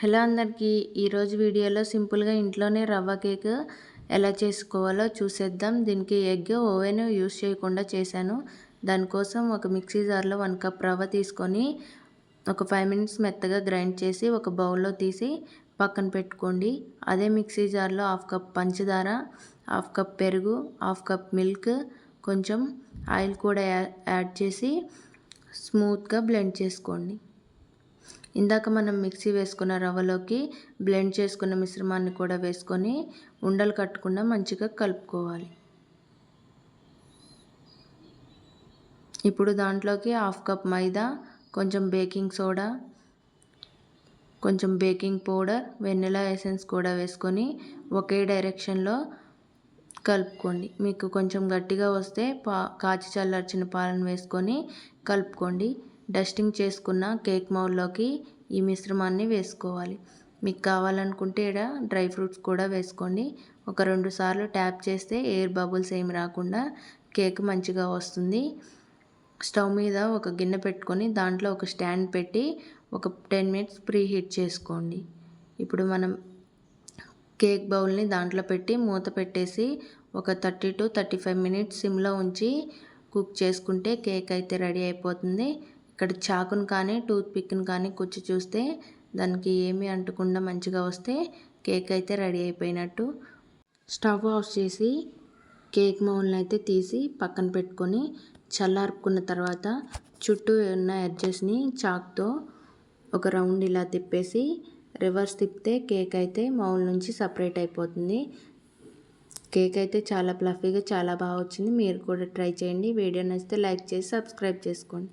Hello అందరికీ ఈరోజు వీడియోలో సింపుల్గా ఇంట్లోనే రవ్వ కేక్ ఎలా చేసుకోవాలో చూసేద్దాం. దీనికి ఎగ్ ఓవెన్ యూస్ చేయకుండా చేశాను. దానికోసం ఒక మిక్సీ జార్లో వన్ కప్ రవ్వ తీసుకొని ఒక ఫైవ్ మినిట్స్ మెత్తగా గ్రైండ్ చేసి ఒక బౌల్లో తీసి పక్కన పెట్టుకోండి. అదే మిక్సీ జార్లో హాఫ్ కప్ పంచదార హాఫ్ కప్ పెరుగు హాఫ్ కప్ మిల్క్ కొంచెం ఆయిల్ కూడా యాడ్ చేసి స్మూత్గా బ్లెండ్ చేసుకోండి. ఇందాక మనం మిక్సీ వేసుకున్న రవ్వలోకి బ్లెండ్ చేసుకున్న మిశ్రమాన్ని కూడా వేసుకొని ఉండలు కట్టకుండా మంచిగా కలుపుకోవాలి. ఇప్పుడు దాంట్లోకి హాఫ్ కప్ మైదా కొంచెం బేకింగ్ సోడా కొంచెం బేకింగ్ పౌడర్ వెనిలా ఎసెన్స్ కూడా వేసుకొని ఒకే డైరెక్షన్లో కలుపుకోండి. మీకు కొంచెం గట్టిగా వస్తే పా కాచి చల్లార్చిన పాలను వేసుకొని కలుపుకోండి. డస్టింగ్ చేసుకున్న కేక్ మౌల్లోకి ఈ మిశ్రమాన్ని వేసుకోవాలి. మీకు కావాలనుకుంటే ఇక్కడ డ్రై ఫ్రూట్స్ కూడా వేసుకోండి. ఒక రెండు సార్లు ట్యాప్ చేస్తే ఎయిర్ బబుల్స్ ఏమి రాకుండా కేక్ మంచిగా వస్తుంది. స్టవ్ మీద ఒక గిన్నె పెట్టుకొని దాంట్లో ఒక స్టాండ్ పెట్టి ఒక టెన్ మినిట్స్ ప్రీ హీట్ చేసుకోండి. ఇప్పుడు మనం కేక్ బౌల్ని దాంట్లో పెట్టి మూత పెట్టేసి ఒక thirty to thirty five minutes సిమ్లో ఉంచి కుక్ చేసుకుంటే కేక్ అయితే రెడీ అయిపోతుంది. ఇక్కడ చాకును కానీ టూత్ పిక్ని కానీ కుచ్చి చూస్తే దానికి ఏమీ అంటకుండా మంచిగా వస్తే కేక్ అయితే రెడీ అయిపోయినట్టు. స్టవ్ ఆఫ్ చేసి కేక్ మౌల్ని అయితే తీసి పక్కన పెట్టుకొని చల్లార్పుకున్న తర్వాత చుట్టూ ఉన్న ఎడ్జెస్ని చాక్తో ఒక రౌండ్ ఇలా తిప్పేసి రివర్స్ తిప్పితే కేక్ అయితే మౌల్ నుంచి సపరేట్ అయిపోతుంది. కేక్ అయితే చాలా ప్లఫీగా చాలా బాగా వచ్చింది. మీరు కూడా ట్రై చేయండి. వీడియో నచ్చితే లైక్ చేసి సబ్స్క్రైబ్ చేసుకోండి.